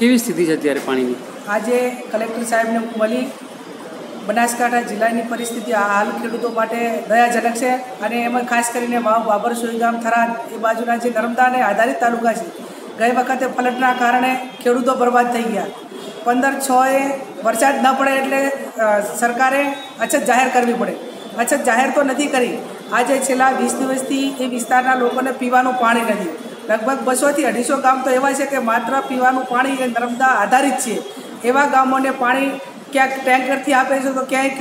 કેવી સ્થિતિ છે અત્યારે પાણીની? આજે કલેક્ટર સાહેબને મળી બનાસકાંઠા જિલ્લાની પરિસ્થિતિ હાલ ખેડૂતો માટે દયાજનક છે અને એમાં ખાસ કરીને વાવ બાબર સોઈગામ થરાદ એ બાજુના જે નર્મદાને આધારિત તાલુકા છે, ગઈ વખતે પલટના કારણે ખેડૂતો બરબાદ થઈ ગયા. પંદર છ એ વરસાદ ન પડે એટલે સરકારે અછત જાહેર કરવી પડે. અછત જાહેર તો નથી કરી. આજે છેલ્લા વીસ દિવસથી એ વિસ્તારના લોકોને પીવાનું પાણી નથી. લગભગ બસોથી અઢીસો ગામ તો એવા છે કે માત્ર પીવાનું પાણી એ નર્મદા આધારિત છે. એવા ગામોને પાણી ક્યાંક ટેન્કરથી આપે છે તો ક્યાંક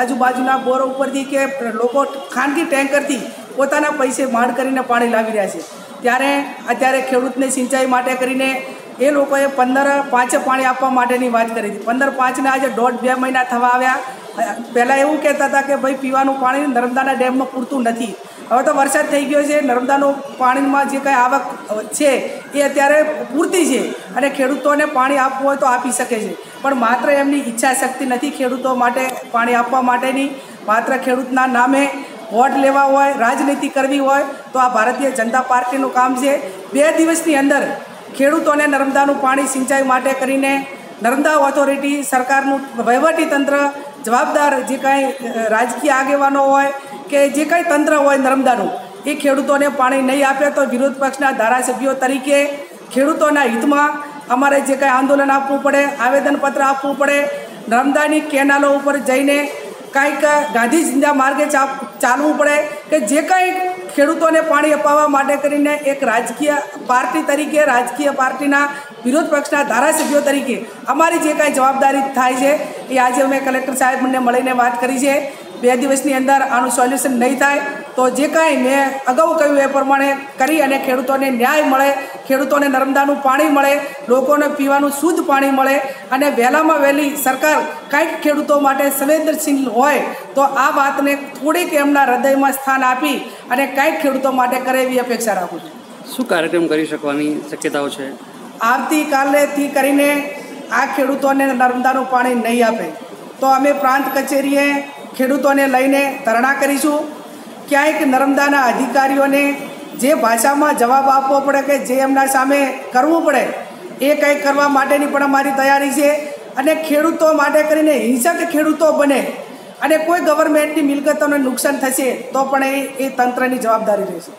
આજુબાજુના બોર ઉપરથી કે લોકો ખાનગી ટેન્કરથી પોતાના પૈસે માંડ કરીને પાણી લાવી રહ્યા છે. ત્યારે અત્યારે ખેડૂતને સિંચાઈ માટે કરીને એ લોકોએ પંદર પાંચે પાણી આપવા માટેની વાત કરી હતી. પંદર પાંચને આજે દોઢ બે મહિના થવા આવ્યા. પહેલાં એવું કહેતા હતા કે ભાઈ, પીવાનું પાણી નર્મદાના ડેમમાં પૂરતું નથી. હવે તો વરસાદ થઈ ગયો છે, નર્મદાનું પાણીમાં જે કંઈ આવક છે એ અત્યારે પૂરતી છે અને ખેડૂતોને પાણી આપવું હોય તો આપી શકે છે. પણ માત્ર એમની ઈચ્છા શક્તિ નથી ખેડૂતો માટે પાણી આપવા માટેની. માત્ર ખેડૂતના નામે વોટ લેવા હોય, રાજનીતિ કરવી હોય, તો આ ભારતીય જનતા પાર્ટીનું કામ છે. બે દિવસની અંદર ખેડૂતોને નર્મદાનું પાણી સિંચાઈ માટે કરીને નર્મદા ઓથોરિટી સરકારનું વહીવટી તંત્ર જવાબદાર જે કાંઈ રાજકીય આગેવાનો હોય કે જે કંઈ તંત્ર હોય નર્મદાનું, એ ખેડૂતોને પાણી નહીં આપે તો વિરોધ પક્ષના ધારાસભ્યો તરીકે ખેડૂતોના હિતમાં અમારે જે કાંઈ આંદોલન આપવું પડે, આવેદનપત્ર આપવું પડે, નર્મદાની કેનાલો ઉપર જઈને કાંઈક જિંદા માર્ગે ચાલવું પડે કે જે કાંઈ ખેડૂતોને પાણી અપાવવા માટે કરીને એક રાજકીય પાર્ટી તરીકે, રાજકીય પાર્ટીના વિરોધ પક્ષના ધારાસભ્યો તરીકે અમારી જે કાંઈ જવાબદારી થાય છે, એ આજે અમે કલેક્ટર સાહેબને મળીને વાત કરી છે. બે દિવસની અંદર આનું સોલ્યુશન નહીં થાય તો જે કાંઈ મેં અગાઉ કહ્યું એ પ્રમાણે કરી અને ખેડૂતોને ન્યાય મળે ખેડૂતોને નર્મદાનું પાણી મળે લોકોને પીવાનું શુદ્ધ પાણી મળે અને વહેલામાં વહેલી સરકાર કાંઈક ખેડૂતો માટે સંવેદનશીલ હોય તો આ વાતને થોડીક એમના હૃદયમાં સ્થાન આપી અને કાંઈક ખેડૂતો માટે કરે એવી અપેક્ષા રાખું છું. શું કાર્યક્રમ કરી શકવાની શક્યતાઓ છે? આવતીકાલેથી કરીને આ ખેડૂતોને નર્મદાનું પાણી નહીં આપે. તો અમે પ્રાંત કચેરીએ ખેડૂતોને લઈને ધરણા કરીશું. ક્યાંક નર્મદાના અધિકારીઓને જે ભાષામાં જવાબ આપવો પડે કે જે એમના સામે કરવું પડે, એ કંઈક કરવા માટેની પણ અમારી તૈયારી છે. અને ખેડૂતો માટે કરીને હિંસક ખેડૂતો બને અને કોઈ ગવર્મેન્ટની મિલકતોને નુકસાન થશે તો પણ એ એ તંત્રની જવાબદારી રહેશે.